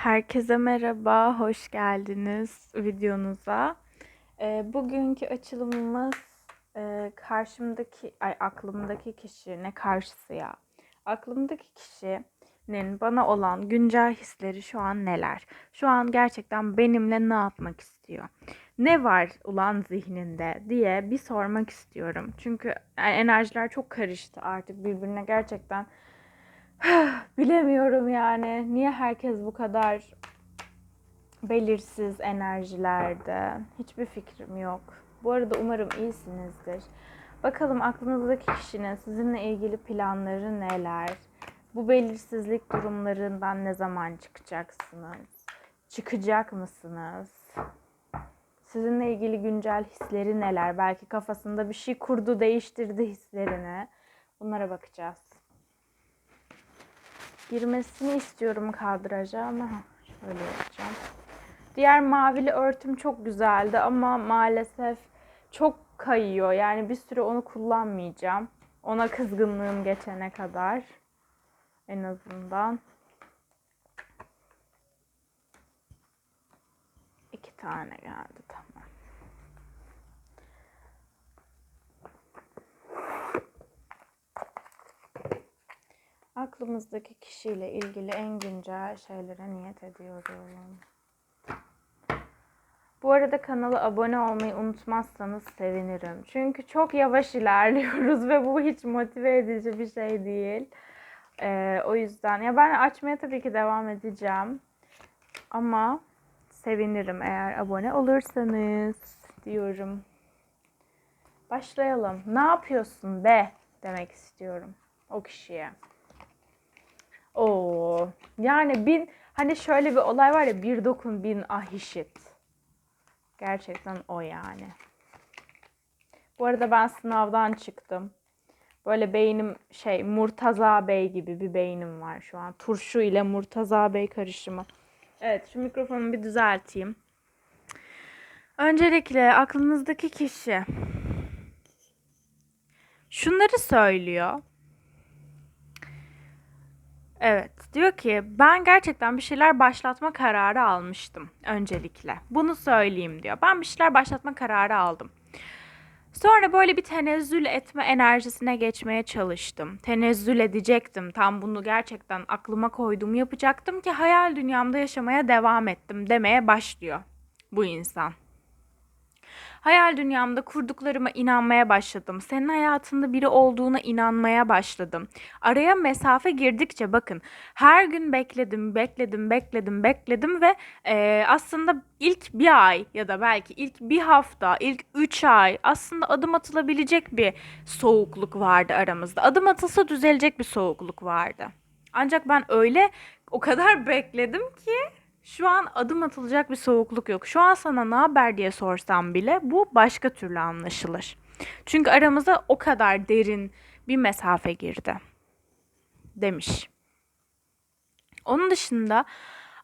Herkese merhaba, hoş geldiniz videonuza. Ee, bugünkü açılımımız e, karşımdaki, ay aklımdaki kişi, ne karşısı ya? Aklımdaki kişinin bana olan güncel hisleri şu an neler? Şu an gerçekten benimle ne yapmak istiyor? Ne var ulan zihninde diye bir sormak istiyorum. Çünkü enerjiler çok karıştı artık birbirine gerçekten Bilemiyorum yani. Niye herkes bu kadar belirsiz enerjilerde? Hiçbir fikrim yok. Bu arada umarım iyisinizdir. Bakalım aklınızdaki kişinin sizinle ilgili planları neler? Bu belirsizlik durumlarından ne zaman çıkacaksınız? Çıkacak mısınız? Sizinle ilgili güncel hisleri neler? Belki kafasında bir şey kurdu, değiştirdi hislerini. Bunlara bakacağız girmesini istiyorum kadraja ama şöyle yapacağım. Diğer mavili örtüm çok güzeldi ama maalesef çok kayıyor. Yani bir süre onu kullanmayacağım. Ona kızgınlığım geçene kadar. En azından. İki tane geldi tamam. Aklımızdaki kişiyle ilgili en güncel şeylere niyet ediyorum. Bu arada kanala abone olmayı unutmazsanız sevinirim. Çünkü çok yavaş ilerliyoruz ve bu hiç motive edici bir şey değil. Ee, o yüzden ya ben açmaya tabii ki devam edeceğim. Ama sevinirim eğer abone olursanız diyorum. Başlayalım. Ne yapıyorsun be demek istiyorum o kişiye. Yani bin hani şöyle bir olay var ya bir dokun bin ah işit. Gerçekten o yani. Bu arada ben sınavdan çıktım. Böyle beynim şey Murtaza Bey gibi bir beynim var şu an. Turşu ile Murtaza Bey karışımı. Evet şu mikrofonu bir düzelteyim. Öncelikle aklınızdaki kişi şunları söylüyor. Evet, diyor ki ben gerçekten bir şeyler başlatma kararı almıştım öncelikle. Bunu söyleyeyim diyor. Ben bir şeyler başlatma kararı aldım. Sonra böyle bir tenezzül etme enerjisine geçmeye çalıştım. Tenezzül edecektim. Tam bunu gerçekten aklıma koydum yapacaktım ki hayal dünyamda yaşamaya devam ettim demeye başlıyor bu insan. Hayal dünyamda kurduklarıma inanmaya başladım. Senin hayatında biri olduğuna inanmaya başladım. Araya mesafe girdikçe bakın her gün bekledim, bekledim, bekledim, bekledim ve e, aslında ilk bir ay ya da belki ilk bir hafta, ilk üç ay aslında adım atılabilecek bir soğukluk vardı aramızda. Adım atılsa düzelecek bir soğukluk vardı. Ancak ben öyle o kadar bekledim ki şu an adım atılacak bir soğukluk yok. Şu an sana ne haber diye sorsam bile bu başka türlü anlaşılır. Çünkü aramıza o kadar derin bir mesafe girdi. Demiş. Onun dışında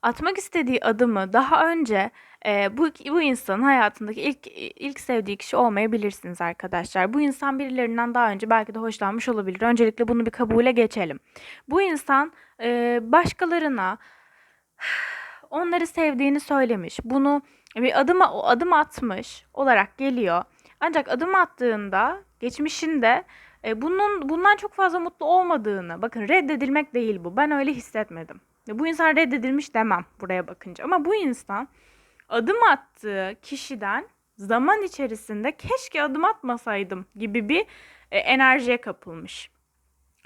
atmak istediği adımı daha önce e, bu bu insanın hayatındaki ilk ilk sevdiği kişi olmayabilirsiniz arkadaşlar. Bu insan birilerinden daha önce belki de hoşlanmış olabilir. Öncelikle bunu bir kabule geçelim. Bu insan e, başkalarına onları sevdiğini söylemiş. Bunu bir adım adım atmış olarak geliyor. Ancak adım attığında geçmişinde e, bunun bundan çok fazla mutlu olmadığını, bakın reddedilmek değil bu. Ben öyle hissetmedim. Bu insan reddedilmiş demem buraya bakınca. Ama bu insan adım attığı kişiden zaman içerisinde keşke adım atmasaydım gibi bir e, enerjiye kapılmış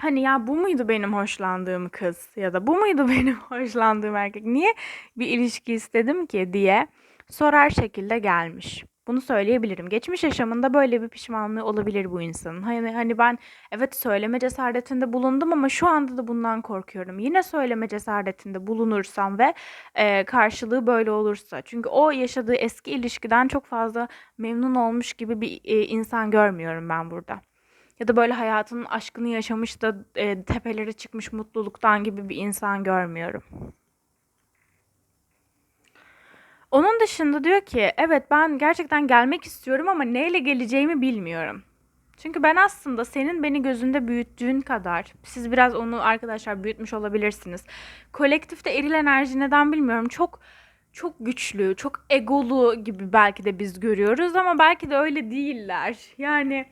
hani ya bu muydu benim hoşlandığım kız ya da bu muydu benim hoşlandığım erkek niye bir ilişki istedim ki diye sorar şekilde gelmiş. Bunu söyleyebilirim. Geçmiş yaşamında böyle bir pişmanlığı olabilir bu insanın. Hani hani ben evet söyleme cesaretinde bulundum ama şu anda da bundan korkuyorum. Yine söyleme cesaretinde bulunursam ve e, karşılığı böyle olursa. Çünkü o yaşadığı eski ilişkiden çok fazla memnun olmuş gibi bir e, insan görmüyorum ben burada ya da böyle hayatının aşkını yaşamış da e, tepelere çıkmış mutluluktan gibi bir insan görmüyorum. Onun dışında diyor ki evet ben gerçekten gelmek istiyorum ama neyle geleceğimi bilmiyorum. Çünkü ben aslında senin beni gözünde büyüttüğün kadar, siz biraz onu arkadaşlar büyütmüş olabilirsiniz. Kolektifte eril enerji neden bilmiyorum. Çok çok güçlü, çok egolu gibi belki de biz görüyoruz ama belki de öyle değiller. Yani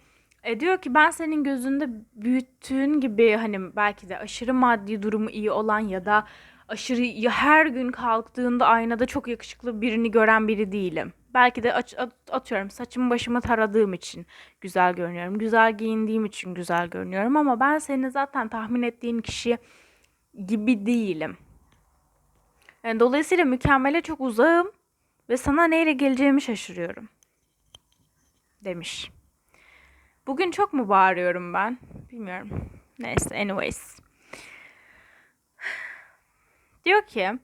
e, diyor ki ben senin gözünde büyüttüğün gibi hani belki de aşırı maddi durumu iyi olan ya da aşırı ya her gün kalktığında aynada çok yakışıklı birini gören biri değilim. Belki de atıyorum saçımı başımı taradığım için güzel görünüyorum. Güzel giyindiğim için güzel görünüyorum ama ben senin zaten tahmin ettiğin kişi gibi değilim. Yani dolayısıyla mükemmele çok uzağım ve sana neyle geleceğimi şaşırıyorum demiş. Bugün çok mu bağırıyorum ben? Bilmiyorum. Neyse anyways. Diyor ki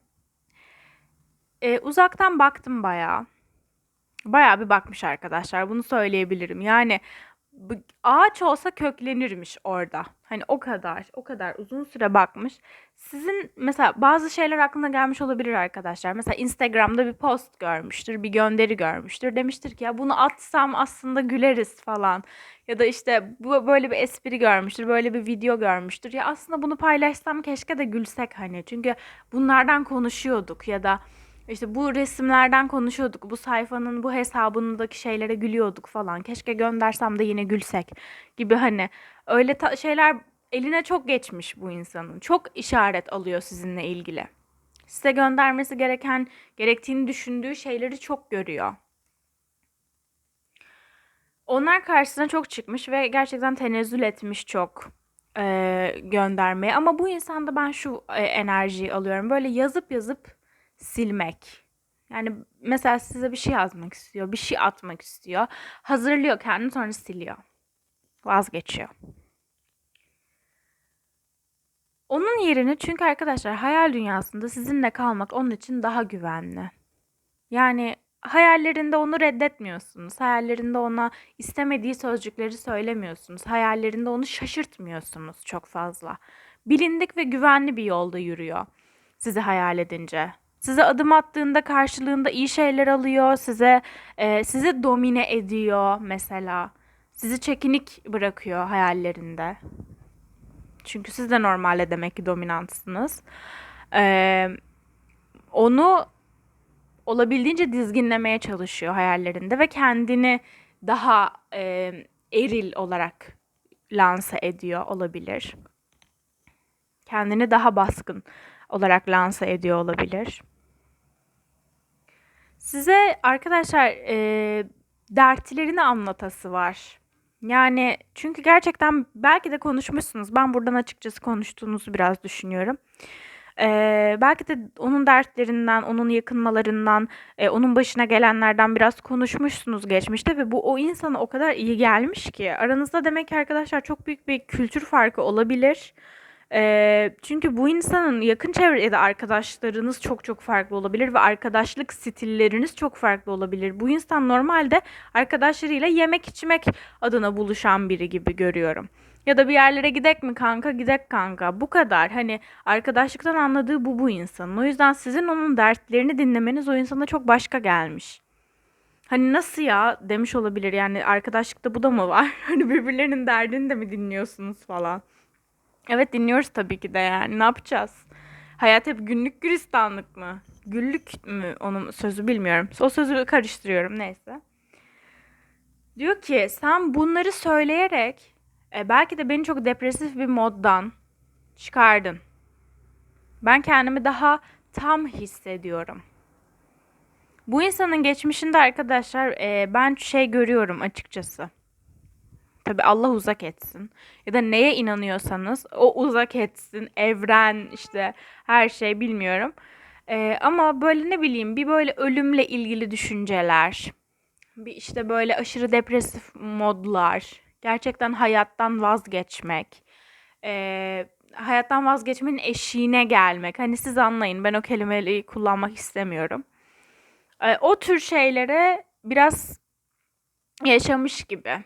e, uzaktan baktım bayağı. Bayağı bir bakmış arkadaşlar. Bunu söyleyebilirim. Yani ağaç olsa köklenirmiş orada. Hani o kadar, o kadar uzun süre bakmış. Sizin mesela bazı şeyler aklına gelmiş olabilir arkadaşlar. Mesela Instagram'da bir post görmüştür, bir gönderi görmüştür. Demiştir ki ya bunu atsam aslında güleriz falan. Ya da işte bu böyle bir espri görmüştür, böyle bir video görmüştür. Ya aslında bunu paylaşsam keşke de gülsek hani. Çünkü bunlardan konuşuyorduk ya da işte bu resimlerden konuşuyorduk. Bu sayfanın bu hesabındaki şeylere gülüyorduk falan. Keşke göndersem de yine gülsek gibi hani öyle şeyler eline çok geçmiş bu insanın. Çok işaret alıyor sizinle ilgili. Size göndermesi gereken, gerektiğini düşündüğü şeyleri çok görüyor. Onlar karşısına çok çıkmış ve gerçekten tenezzül etmiş çok eee, göndermeye. Ama bu insanda ben şu e, enerjiyi alıyorum. Böyle yazıp yazıp silmek. Yani mesela size bir şey yazmak istiyor, bir şey atmak istiyor. Hazırlıyor kendini sonra siliyor. Vazgeçiyor. Onun yerini çünkü arkadaşlar hayal dünyasında sizinle kalmak onun için daha güvenli. Yani hayallerinde onu reddetmiyorsunuz. Hayallerinde ona istemediği sözcükleri söylemiyorsunuz. Hayallerinde onu şaşırtmıyorsunuz çok fazla. Bilindik ve güvenli bir yolda yürüyor sizi hayal edince. Size adım attığında karşılığında iyi şeyler alıyor. Size e, sizi domine ediyor mesela. Sizi çekinik bırakıyor hayallerinde. Çünkü siz de normalde demek ki dominantsınız. Ee, onu olabildiğince dizginlemeye çalışıyor hayallerinde ve kendini daha e, eril olarak lanse ediyor olabilir. Kendini daha baskın olarak lanse ediyor olabilir. Size arkadaşlar e, dertlerini anlatası var. Yani çünkü gerçekten belki de konuşmuşsunuz. Ben buradan açıkçası konuştuğunuzu biraz düşünüyorum. Ee, belki de onun dertlerinden, onun yakınmalarından, e, onun başına gelenlerden biraz konuşmuşsunuz geçmişte ve bu o insana o kadar iyi gelmiş ki. Aranızda demek ki arkadaşlar çok büyük bir kültür farkı olabilir. Çünkü bu insanın yakın çevre ya da arkadaşlarınız çok çok farklı olabilir ve arkadaşlık stilleriniz çok farklı olabilir. Bu insan normalde arkadaşlarıyla yemek içmek adına buluşan biri gibi görüyorum. Ya da bir yerlere gidek mi kanka? Gidek kanka. Bu kadar. Hani arkadaşlıktan anladığı bu bu insanın. O yüzden sizin onun dertlerini dinlemeniz o insana çok başka gelmiş. Hani nasıl ya demiş olabilir. Yani arkadaşlıkta bu da mı var? Hani birbirlerinin derdini de mi dinliyorsunuz falan. Evet dinliyoruz tabii ki de yani. Ne yapacağız? Hayat hep günlük gülistanlık mı? Güllük mü? Onun sözü bilmiyorum. O sözü karıştırıyorum neyse. Diyor ki sen bunları söyleyerek e, belki de beni çok depresif bir moddan çıkardın. Ben kendimi daha tam hissediyorum. Bu insanın geçmişinde arkadaşlar e, ben şey görüyorum açıkçası. Tabii Allah uzak etsin. Ya da neye inanıyorsanız o uzak etsin. Evren işte her şey bilmiyorum. Ee, ama böyle ne bileyim bir böyle ölümle ilgili düşünceler. Bir işte böyle aşırı depresif modlar. Gerçekten hayattan vazgeçmek. Ee, hayattan vazgeçmenin eşiğine gelmek. Hani siz anlayın ben o kelimeyi kullanmak istemiyorum. Ee, o tür şeylere biraz yaşamış gibi.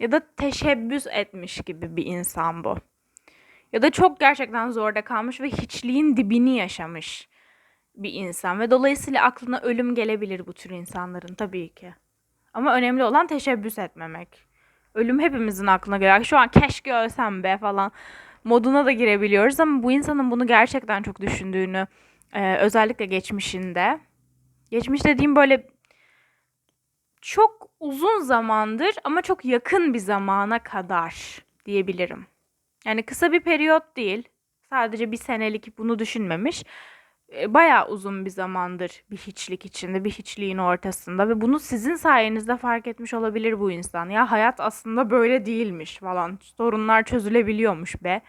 Ya da teşebbüs etmiş gibi bir insan bu. Ya da çok gerçekten zorda kalmış ve hiçliğin dibini yaşamış bir insan. Ve dolayısıyla aklına ölüm gelebilir bu tür insanların tabii ki. Ama önemli olan teşebbüs etmemek. Ölüm hepimizin aklına geliyor. Şu an keşke ölsem be falan moduna da girebiliyoruz ama bu insanın bunu gerçekten çok düşündüğünü e, özellikle geçmişinde. Geçmiş dediğim böyle çok uzun zamandır ama çok yakın bir zamana kadar diyebilirim. Yani kısa bir periyot değil. Sadece bir senelik bunu düşünmemiş. E, bayağı uzun bir zamandır bir hiçlik içinde, bir hiçliğin ortasında ve bunu sizin sayenizde fark etmiş olabilir bu insan. Ya hayat aslında böyle değilmiş falan. Sorunlar çözülebiliyormuş be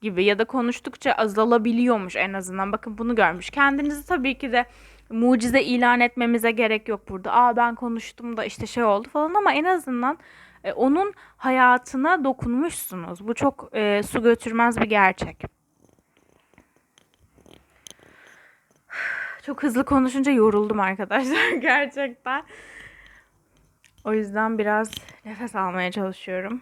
gibi ya da konuştukça azalabiliyormuş en azından. Bakın bunu görmüş. Kendinizi tabii ki de mucize ilan etmemize gerek yok burada. Aa ben konuştum da işte şey oldu falan ama en azından e, onun hayatına dokunmuşsunuz. Bu çok e, su götürmez bir gerçek. Çok hızlı konuşunca yoruldum arkadaşlar gerçekten. O yüzden biraz nefes almaya çalışıyorum.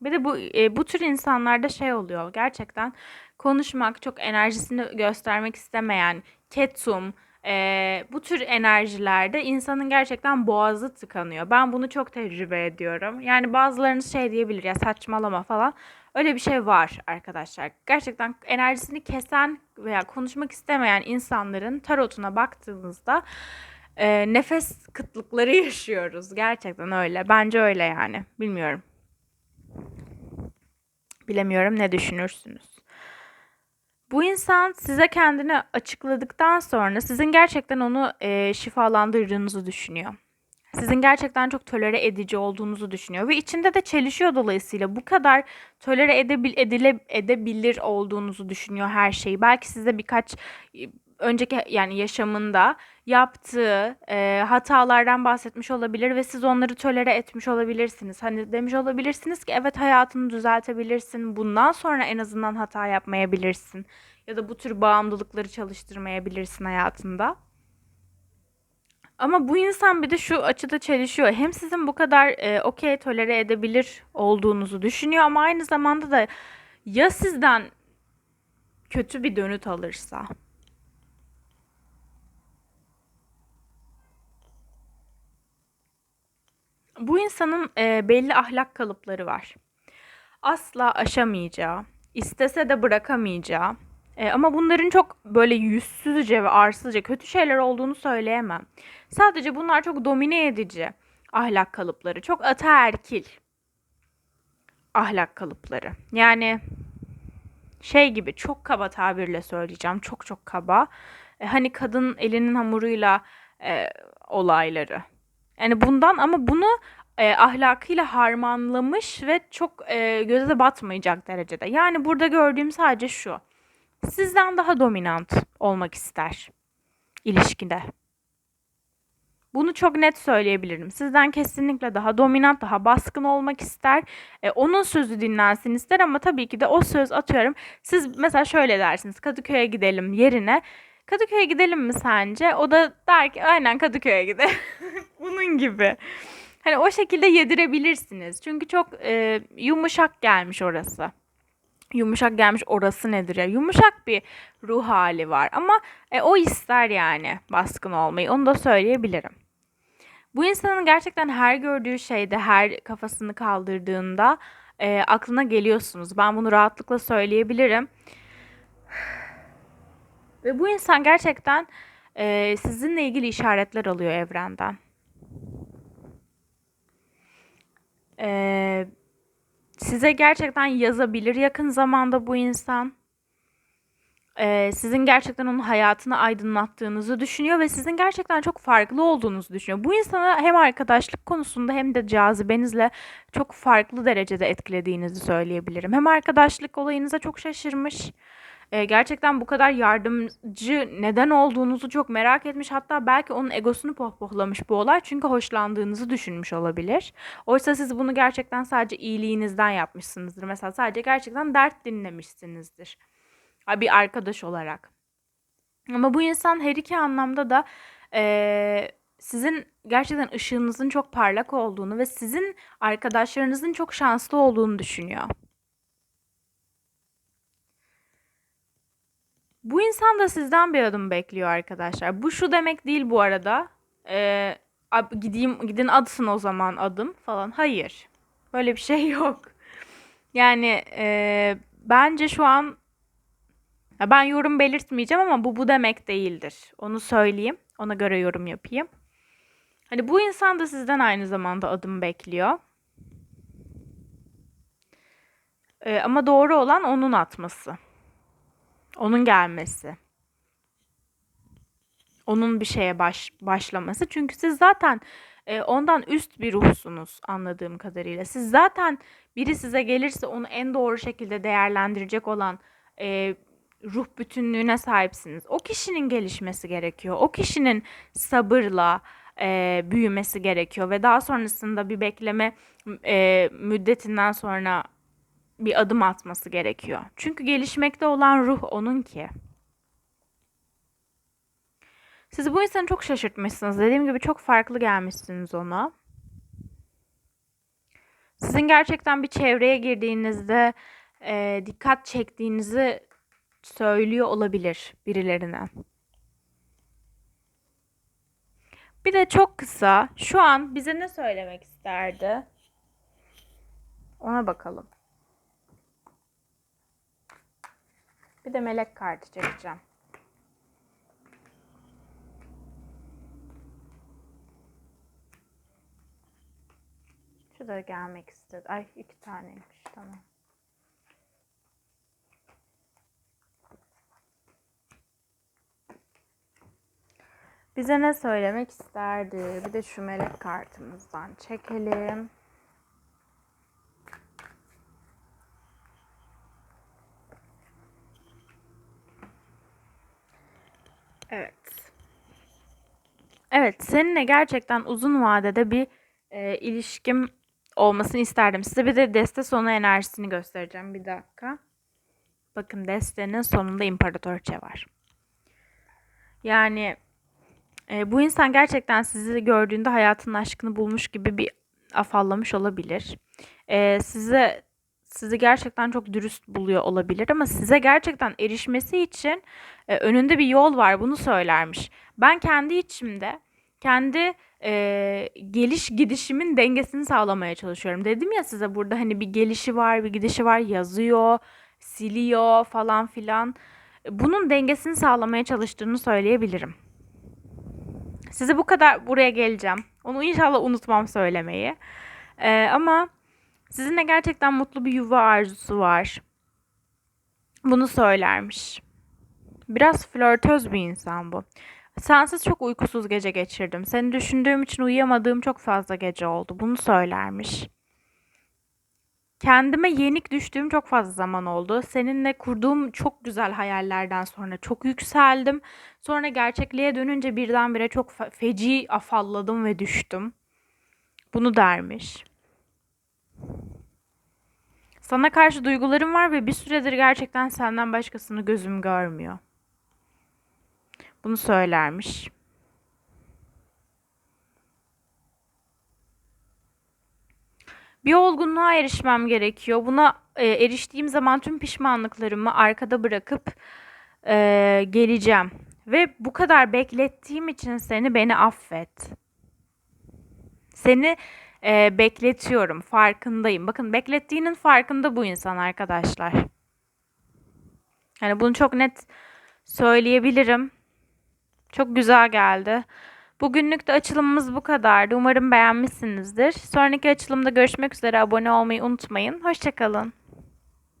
Bir de bu e, bu tür insanlarda şey oluyor. Gerçekten konuşmak, çok enerjisini göstermek istemeyen, ketum, e, bu tür enerjilerde insanın gerçekten boğazı tıkanıyor. Ben bunu çok tecrübe ediyorum. Yani bazılarınız şey diyebilir ya saçmalama falan. Öyle bir şey var arkadaşlar. Gerçekten enerjisini kesen veya konuşmak istemeyen insanların tarotuna baktığımızda e, nefes kıtlıkları yaşıyoruz. Gerçekten öyle. Bence öyle yani. Bilmiyorum. Bilemiyorum ne düşünürsünüz. Bu insan size kendini açıkladıktan sonra sizin gerçekten onu e, şifalandırdığınızı düşünüyor. Sizin gerçekten çok tolere edici olduğunuzu düşünüyor ve içinde de çelişiyor dolayısıyla bu kadar tolere edebil edile edebilir olduğunuzu düşünüyor her şeyi. Belki size birkaç önceki yani yaşamında yaptığı e, hatalardan bahsetmiş olabilir ve siz onları tolere etmiş olabilirsiniz. Hani demiş olabilirsiniz ki evet hayatını düzeltebilirsin. Bundan sonra en azından hata yapmayabilirsin. Ya da bu tür bağımlılıkları çalıştırmayabilirsin hayatında. Ama bu insan bir de şu açıda çelişiyor. Hem sizin bu kadar e, okey tolere edebilir olduğunuzu düşünüyor ama aynı zamanda da ya sizden kötü bir dönüt alırsa Bu insanın e, belli ahlak kalıpları var. Asla aşamayacağı, istese de bırakamayacağı e, ama bunların çok böyle yüzsüzce ve arsızca kötü şeyler olduğunu söyleyemem. Sadece bunlar çok domine edici ahlak kalıpları. Çok ataerkil ahlak kalıpları. Yani şey gibi çok kaba tabirle söyleyeceğim. Çok çok kaba. E, hani kadın elinin hamuruyla e, olayları. Yani bundan ama bunu e, ahlakıyla harmanlamış ve çok e, göze de batmayacak derecede. Yani burada gördüğüm sadece şu. Sizden daha dominant olmak ister ilişkide. Bunu çok net söyleyebilirim. Sizden kesinlikle daha dominant, daha baskın olmak ister. E, onun sözü dinlensin ister ama tabii ki de o söz atıyorum. Siz mesela şöyle dersiniz. Kadıköy'e gidelim yerine. Kadıköy'e gidelim mi sence? O da der ki aynen Kadıköy'e gidelim. Bunun gibi. Hani o şekilde yedirebilirsiniz. Çünkü çok e, yumuşak gelmiş orası. Yumuşak gelmiş orası nedir ya? Yumuşak bir ruh hali var ama e, o ister yani baskın olmayı. Onu da söyleyebilirim. Bu insanın gerçekten her gördüğü şeyde, her kafasını kaldırdığında e, aklına geliyorsunuz. Ben bunu rahatlıkla söyleyebilirim. Ve bu insan gerçekten e, sizinle ilgili işaretler alıyor evrenden. E, size gerçekten yazabilir yakın zamanda bu insan. Ee, sizin gerçekten onun hayatını aydınlattığınızı düşünüyor ve sizin gerçekten çok farklı olduğunuzu düşünüyor. Bu insanı hem arkadaşlık konusunda hem de cazibenizle çok farklı derecede etkilediğinizi söyleyebilirim. Hem arkadaşlık olayınıza çok şaşırmış e, gerçekten bu kadar yardımcı neden olduğunuzu çok merak etmiş. Hatta belki onun egosunu pohpohlamış bu olay. Çünkü hoşlandığınızı düşünmüş olabilir. Oysa siz bunu gerçekten sadece iyiliğinizden yapmışsınızdır. Mesela sadece gerçekten dert dinlemişsinizdir. Bir arkadaş olarak. Ama bu insan her iki anlamda da e, sizin gerçekten ışığınızın çok parlak olduğunu ve sizin arkadaşlarınızın çok şanslı olduğunu düşünüyor. Bu insan da sizden bir adım bekliyor arkadaşlar. Bu şu demek değil bu arada. Ee, gideyim gidin atsın o zaman adım falan. Hayır. Böyle bir şey yok. Yani e, bence şu an ya ben yorum belirtmeyeceğim ama bu bu demek değildir. Onu söyleyeyim. Ona göre yorum yapayım. Hani bu insan da sizden aynı zamanda adım bekliyor. E, ama doğru olan onun atması. Onun gelmesi. Onun bir şeye baş, başlaması. Çünkü siz zaten e, ondan üst bir ruhsunuz anladığım kadarıyla. Siz zaten biri size gelirse onu en doğru şekilde değerlendirecek olan e, ruh bütünlüğüne sahipsiniz. O kişinin gelişmesi gerekiyor. O kişinin sabırla e, büyümesi gerekiyor ve daha sonrasında bir bekleme e, müddetinden sonra bir adım atması gerekiyor. Çünkü gelişmekte olan ruh onun ki. Siz bu insanı çok şaşırtmışsınız. Dediğim gibi çok farklı gelmişsiniz ona. Sizin gerçekten bir çevreye girdiğinizde e, dikkat çektiğinizi söylüyor olabilir birilerine. Bir de çok kısa şu an bize ne söylemek isterdi? Ona bakalım. Bir de melek kartı çekeceğim. Şu da gelmek istedi. Ay iki taneymiş tamam. Bize ne söylemek isterdi? Bir de şu melek kartımızdan çekelim. Evet. Evet, seninle gerçekten uzun vadede bir e, ilişkim olmasını isterdim. Size bir de deste sonu enerjisini göstereceğim. Bir dakika. Bakın destenin sonunda imparatorçe var. Yani e, bu insan gerçekten sizi gördüğünde hayatının aşkını bulmuş gibi bir afallamış olabilir. E, size sizi gerçekten çok dürüst buluyor olabilir ama size gerçekten erişmesi için e, önünde bir yol var. Bunu söylermiş. Ben kendi içimde kendi e, geliş gidişimin dengesini sağlamaya çalışıyorum. Dedim ya size burada hani bir gelişi var, bir gidişi var, yazıyor, siliyor falan filan. Bunun dengesini sağlamaya çalıştığını söyleyebilirim. Size bu kadar buraya geleceğim. Onu inşallah unutmam söylemeyi. Ee, ama sizinle gerçekten mutlu bir yuva arzusu var. Bunu söylermiş. Biraz flörtöz bir insan bu. Sensiz çok uykusuz gece geçirdim. Seni düşündüğüm için uyuyamadığım çok fazla gece oldu. Bunu söylermiş. Kendime yenik düştüğüm çok fazla zaman oldu. Seninle kurduğum çok güzel hayallerden sonra çok yükseldim. Sonra gerçekliğe dönünce birdenbire çok feci afalladım ve düştüm. Bunu dermiş. Sana karşı duygularım var ve bir süredir gerçekten senden başkasını gözüm görmüyor. Bunu söylermiş. Bir olgunluğa erişmem gerekiyor. Buna e, eriştiğim zaman tüm pişmanlıklarımı arkada bırakıp e, geleceğim. Ve bu kadar beklettiğim için seni beni affet. Seni e, bekletiyorum, farkındayım. Bakın beklettiğinin farkında bu insan arkadaşlar. Yani bunu çok net söyleyebilirim. Çok güzel geldi. Bugünlük de açılımımız bu kadardı. Umarım beğenmişsinizdir. Sonraki açılımda görüşmek üzere. Abone olmayı unutmayın. Hoşçakalın.